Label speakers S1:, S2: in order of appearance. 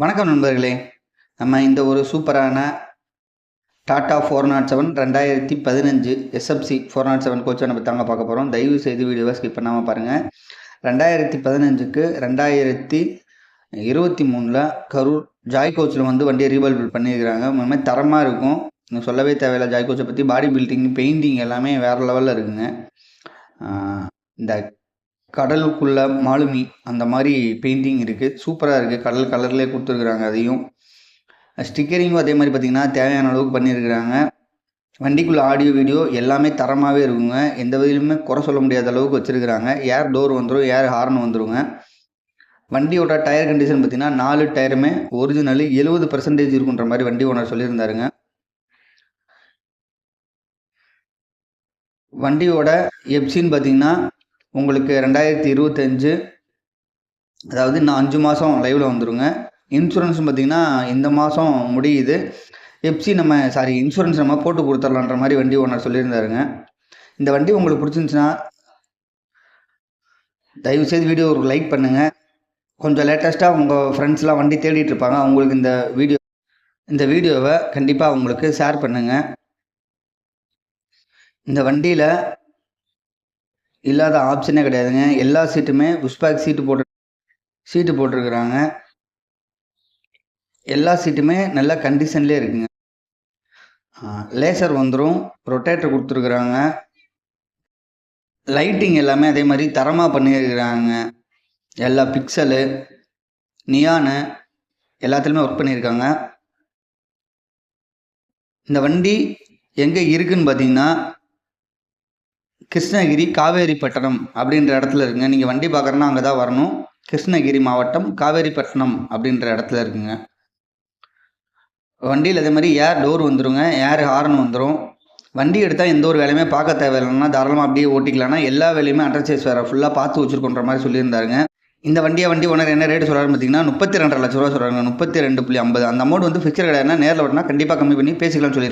S1: வணக்கம் நண்பர்களே. நம்ம இந்த ஒரு சூப்பரான டாடா ஃபோர் நாட் செவன் ரெண்டாயிரத்தி பதினஞ்சு எஸ்எஃப்சி ஃபோர் நாட் செவன் கோச்சை நம்ம தாங்க பார்க்க போகிறோம் தயவு செய்து வீடியோவை ஸ்கிப் பண்ணாமல் பாருங்கள் ரெண்டாயிரத்தி பதினஞ்சுக்கு ரெண்டாயிரத்தி இருபத்தி மூணில் கரூர் ஜாய் கோச்சில் வந்து வண்டியை ரீபால் பண்ணியிருக்கிறாங்க. மாதிரி தரமாக இருக்கும். இன்னும் சொல்லவே தேவையில்லை. ஜாய் கோச்சை பற்றி பாடி பில்டிங் பெயிண்டிங் எல்லாமே வேறு லெவலில் இருக்குங்க. இந்த கடலுக்குள்ள மாலுமி அந்த மாதிரி பெயிண்டிங் இருக்குது சூப்பராக இருக்குது கடல் கலர்லேயே கொடுத்துருக்குறாங்க அதையும். ஸ்டிக்கரிங்கும் அதே மாதிரி பார்த்திங்கன்னா தேவையான அளவுக்கு பண்ணியிருக்கிறாங்க. வண்டிக்குள்ள ஆடியோ வீடியோ எல்லாமே தரமாகவே இருக்குங்க. எந்த வகையிலுமே குறை சொல்ல முடியாத அளவுக்கு வச்சுருக்குறாங்க. ஏர் டோர் வந்துடும் ஏர் ஹார்ன் வந்துருங்க. வண்டியோட டயர் கண்டிஷன் பார்த்திங்கன்னா நாலு டயருமே ஒரிஜினலு எழுபது பர்சன்டேஜ் இருக்குன்ற மாதிரி வண்டி ஓனர் சொல்லியிருந்தாருங்க. வண்டியோட எப்சின்னு பார்த்தீங்கன்னா உங்களுக்கு ரெண்டாயிரத்தி இருபத்தஞ்சு அதாவது இன்னும் அஞ்சு மாதம் லைவில் வந்துருங்க. இன்சூரன்ஸ் பார்த்தீங்கன்னா இந்த மாதம் முடியுது. எப்சி நம்ம சாரி இன்சூரன்ஸ் நம்ம போட்டு கொடுத்துர்லான்ற மாதிரி வண்டி ஓனர் சொல்லியிருந்தாருங்க. இந்த வண்டி உங்களுக்கு பிடிச்சிருந்துச்சுன்னா தயவுசெய்து வீடியோ ஒரு லைக் பண்ணுங்கள் கொஞ்சம் லேட்டஸ்ட்டாக உங்கள் ஃப்ரெண்ட்ஸ்லாம் வண்டி தேடிட்டு இருப்பாங்க. அவங்களுக்கு இந்த வீடியோ இந்த வீடியோவை கண்டிப்பாக அவங்களுக்கு ஷேர் பண்ணுங்கள் இந்த வண்டியில் இல்லாத ஆப்ஷனே கிடையாதுங்க. எல்லா சீட்டுமே புஷ்பேக் சீட்டு போட்டு சீட்டு போட்டிருக்கிறாங்க. எல்லா சீட்டுமே நல்ல கண்டிஷன்லேயே இருக்குங்க. லேசர் வந்துடும் ரொட்டேட்டர் கொடுத்துருக்குறாங்க. லைட்டிங் எல்லாமே அதே மாதிரி தரமாக பண்ணியிருக்கிறாங்க. எல்லா பிக்சலு நியானு எல்லாத்துலேயுமே ஒர்க் பண்ணியிருக்காங்க. இந்த வண்டி எங்கே இருக்குன்னு பார்த்தீங்கன்னா கிருஷ்ணகிரி காவேரிப்பட்டினம் அப்படின்ற இடத்துல இருக்குங்க. நீங்கள் வண்டி பார்க்குறேன்னா அங்கே தான் வரணும். கிருஷ்ணகிரி மாவட்டம் காவேரிப்பட்டினம் அப்படின்ற இடத்துல இருக்குங்க. வண்டியில் அதே மாதிரி ஏர் டோர் வந்துருங்க. ஏர் ஹார்ன் வந்துடும் வண்டி எடுத்தால் எந்த ஒரு வேலையுமே பார்க்க தேவையில்லைன்னா தாராளமாக அப்படியே ஓட்டிக்கலாம்னா எல்லா வேலையுமே அண்டர்சேஸ் வேறு ஃபுல்லாக பார்த்து வச்சுருக்கோன்ற மாதிரி சொல்லியிருந்தாருங்க. இந்த வண்டியை வண்டி ஓனர் என்ன ரேட் சொல்கிறாரு பார்த்தீங்கன்னா முப்பத்தி ரெண்டரை லட்ச ரூபா சொல்கிறாங்க முப்பத்தி ரெண்டு புள்ளி ஐம்பது. அந்த அமௌண்ட் வந்து ஃபிக்சர் கிடையாதுன்னா நேரில் வரனா கண்டிப்பாக கம்மி பண்ணி பேசிக்கலாம்னு சொல்லியிருக்காங்க